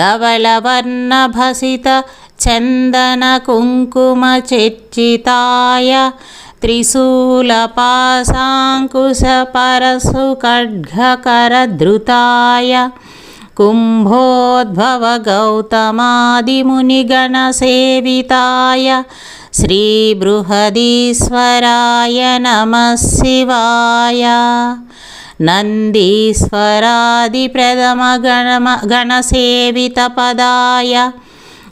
धवलवर्णभसित चन्दनकुङ्कुमचिर्चिताय त्रिशूलपासाङ्कुशपरसुखड्गकरधृताय कुम्भोद्भवगौतमादिमुनिगणसेविताय श्रीबृहदीश्वराय नमः शिवाय नन्दीश्वरादिप्रथमगणम गणसेवितपदाय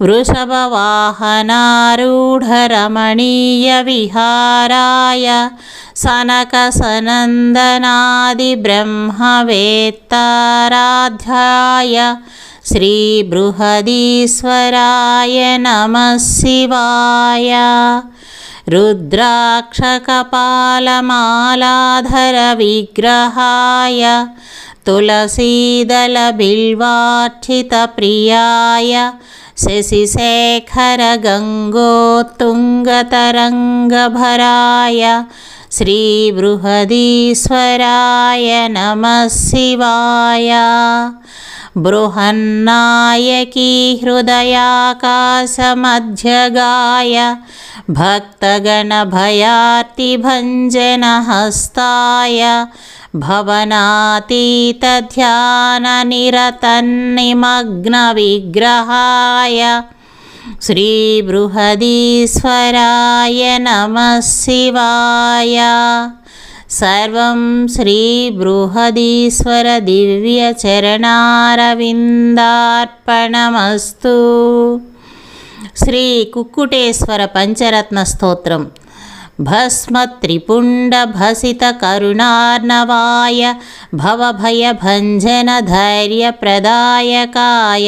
वृषभवाहनारूढरमणीयविहाराय सनकसनन्दनादिब्रह्मवेत्ताराध्याय श्रीबृहदीश्वराय नमः शिवाय रुद्राक्षकपालमालाधरविग्रहाय तुलसीदलबिल्वार्चितप्रियाय शशिशेखरगङ्गोत्तुङ्गतरङ्गभराय श्रीबृहदीश्वराय नमः शिवाय बृहन्नायकी हृदयाकाशमध्यगाय भक्तगणभयार्तिभञ्जनहस्ताय भवनातीतध्याननिरतन्निमग्नविग्रहाय श्रीबृहदीश्वराय नमः शिवाय सर्वं श्रीबृहदीश्वरदिव्यचरणारविन्दार्पणमस्तु श्रीकुक्कुटेश्वरपञ्चरत्नस्तोत्रम् भस्मत्रिपुण्डभसितकरुणार्णवाय भवभयभञ्जनधैर्यप्रदायकाय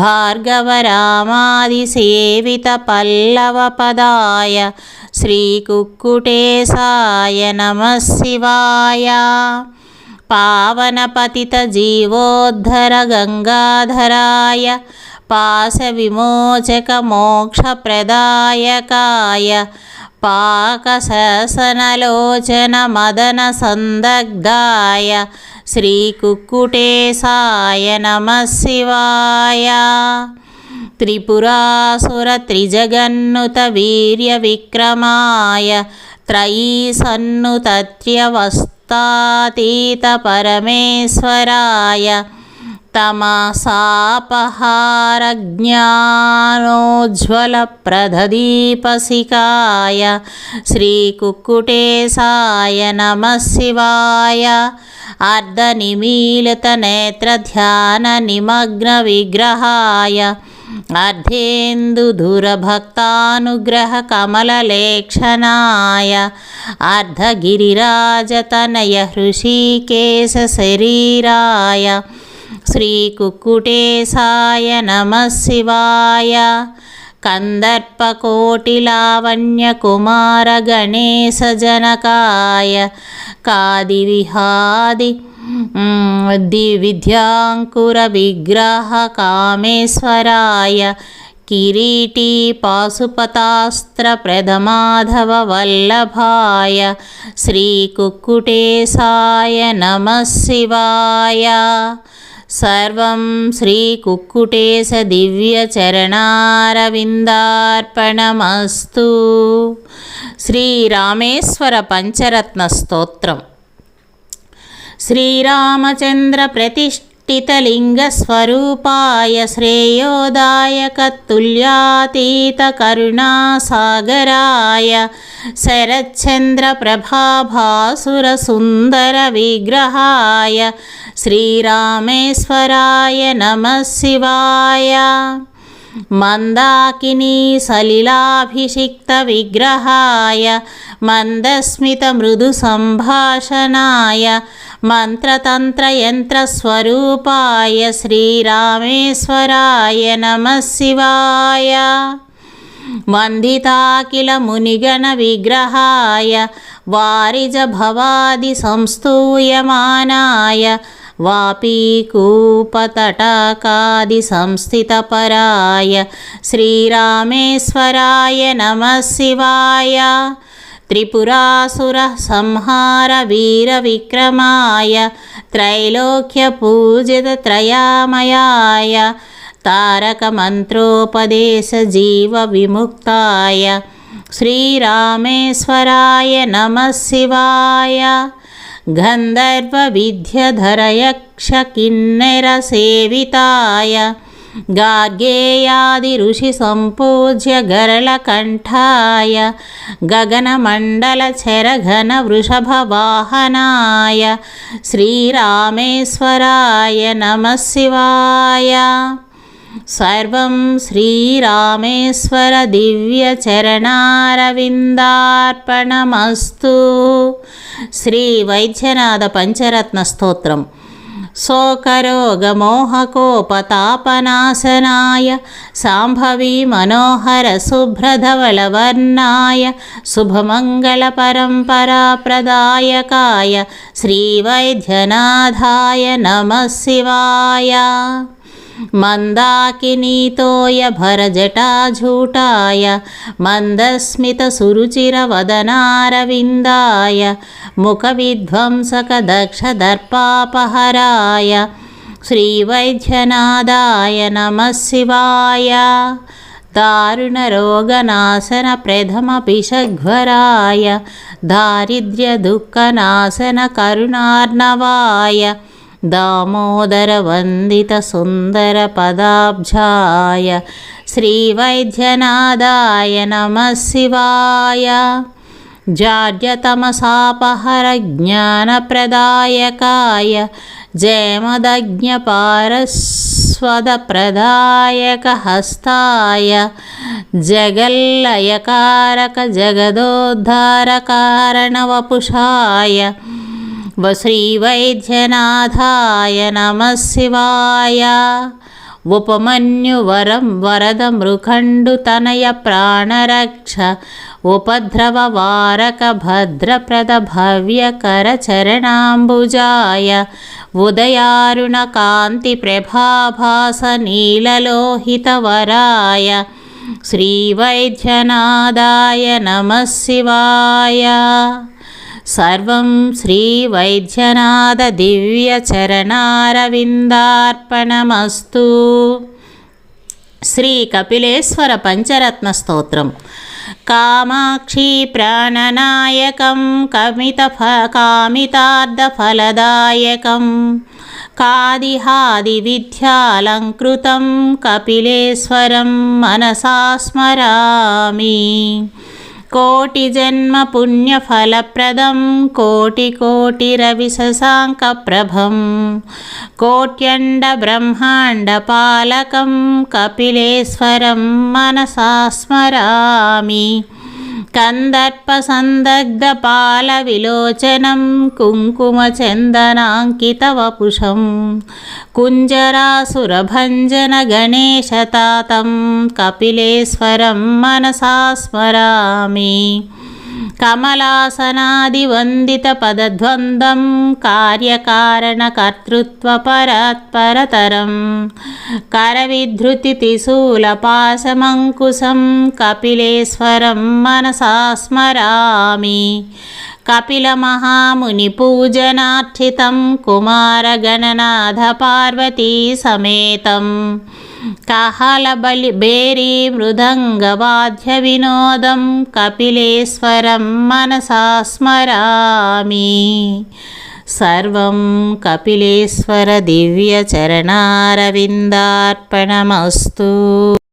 भार्गवरामादिसेवितपल्लवपदाय श्रीकुक्कुटेशाय नमः शिवाय पावनपतितजीवोद्धरगङ्गाधराय पाशविमोचकमोक्षप्रदायकाय పాకశాసనలోచన మదన సందగ్ధాయ శ్రీకుక్కుటేశాయ నమ శివాయ త్రిపురాసుర త్రిజగన్నుత వీర్య విక్రమాయ త్రయీ సన్నుత్యవస్థాతీత పరమేశ్వరాయ तमसापहारज्ञानोज्ज्वलप्रददीपसिकाय श्रीकुक्कुटेशाय नमः शिवाय अर्धनिमीलितनेत्रध्याननिमग्नविग्रहाय अर्धेन्दुधुरभक्तानुग्रहकमललेक्षणाय अर्धगिरिराजतनय हृषीकेशशरीराय श्रीकुक्कुटेशाय नमः शिवाय कन्दर्पकोटिलावण्यकुमारगणेशजनकाय कादिविहादि दिविद्याङ्कुरविग्रहकामेश्वराय किरीटी पाशुपतास्त्रप्रदमाधववल्लभाय श्रीकुक्कुटेशाय नमः शिवाय సర్వం శ్రీ కుక్కుటేశ శ్రీకుక్కుటేశ దివ్యచరణారవిందార్పణమస్తు శ్రీరామేశ్వర పంచరత్న స్తోత్రం. శ్రీరామచంద్ర ప్రతిష్ఠ श्रीरामचन्द्रप्रतिष्ठितलिङ्गस्वरूपाय श्रेयोदायकतुल्यातीतकरुणासागराय शरच्चन्द्रप्रभाभासुरसुन्दरविग्रहाय श्रीरामेश्वराय नमः शिवाय मन्दाकिनी सलिलाभिषिक्तविग्रहाय मन्दस्मितमृदुसम्भाषणाय मन्त्रतन्त्रयन्त्रस्वरूपाय श्रीरामेश्वराय नमः शिवाय वन्दिता किल मुनिगणविग्रहाय वारिजभवादिसंस्तूयमानाय वापीकूपतटाकादिसंस्थितपराय श्रीरामेश्वराय नमः शिवाय त्रिपुरासुरः संहारवीरविक्रमाय त्रैलोक्यपूजितत्रयामयाय तारकमन्त्रोपदेशजीवविमुक्ताय श्रीरामेश्वराय नमः शिवाय गन्धर्वविद्यधरयक्षकिन्नरसेविताय गार्गेयादिऋषिसम्पूज्य गरलकण्ठाय गगनमण्डलचरघनवृषभवाहनाय श्रीरामेश्वराय नमः शिवाय सर्वं श्रीरामेश्वरदिव्यचरणारविन्दार्पणमस्तु श्रीवैद्यनाथपञ्चरत्नस्तोत्रम् शोकरोगमोहकोपतापनाशनाय साम्भवी मनोहरशुभ्रधवलवर्णाय शुभमङ्गलपरम्पराप्रदायकाय श्रीवैद्यनाथाय नमः शिवाय మందాకినీతోయ భరజటాఝూటాయ మందస్మితసురుచిరవదనారవిందాయ ముఖవిధ్వంసకదక్షదర్పాపహరాయ శ్రీవైద్యనాదాయ నమః శివాయ. దారుణరోగనాశన ప్రథమపిషఘ్వరాయ దారిద్ర్యదుఃఖనాశన కరుణార్ణవాయ दामोदरवन्दितसुन्दरपदाब्जाय श्रीवैद्यनादाय नमः शिवाय जाड्यतमसापहरज्ञानप्रदायकाय जयमदज्ञपारस्वदप्रदायकहस्ताय जगल्लयकारकजगदोद्धारकारणवपुषाय श्रीवैद्यनाथाय नमः शिवाय उपमन्युवरं वरदमृखण्डुतनयप्राणरक्ष उपद्रववारकभद्रप्रदभव्यकरचरणाम्बुजाय उदयारुणकान्तिप्रभाभासनीललोहितवराय श्रीवैद्यनादाय नमः शिवाय సర్వం శ్రీ వైద్యనాథ శ్రీవైద్యనాథదివ్యచరణారవిందార్పణమస్తు. శ్రీ కపిలేశ్వర పంచరత్న స్తోత్రం. కామాక్షి ప్రాణనాయకం కమిత కామితార్థఫలదాయకం కాదిహాది విద్యాలంకృతం కపిలేశ్వరం మనసా స్మరామి. కోటి జన్మ పుణ్య ఫలప్రదం కోటి కోటి రవి శశాంక ప్రభం. కోట్యండ బ్రహ్మాండ పాలకం. కపిలేశ్వరం మనసాస్మరామి कन्दर्पसन्दग्धपालविलोचनं कुङ्कुमचन्दनाङ्कितवपुषं कुञ्जरासुरभञ्जनगणेशतातं कपिलेश्वरं मनसा स्मरामि कमलासनादिवन्दितपदद्वन्द्वं कार्यकारणकर्तृत्वपरात्परतरं करविधृतितिशूलपाशमङ्कुशं कपिलेश्वरं मनसा स्मरामि कपिलमहामुनिपूजनार्थितं కహలబలి బేరీ మృదంగవాద్య వినోదం కపిలేశ్వరం మనసా స్మరామి సర్వం కపిలేశ్వర దివ్యచరణారవిందార్పణమస్తు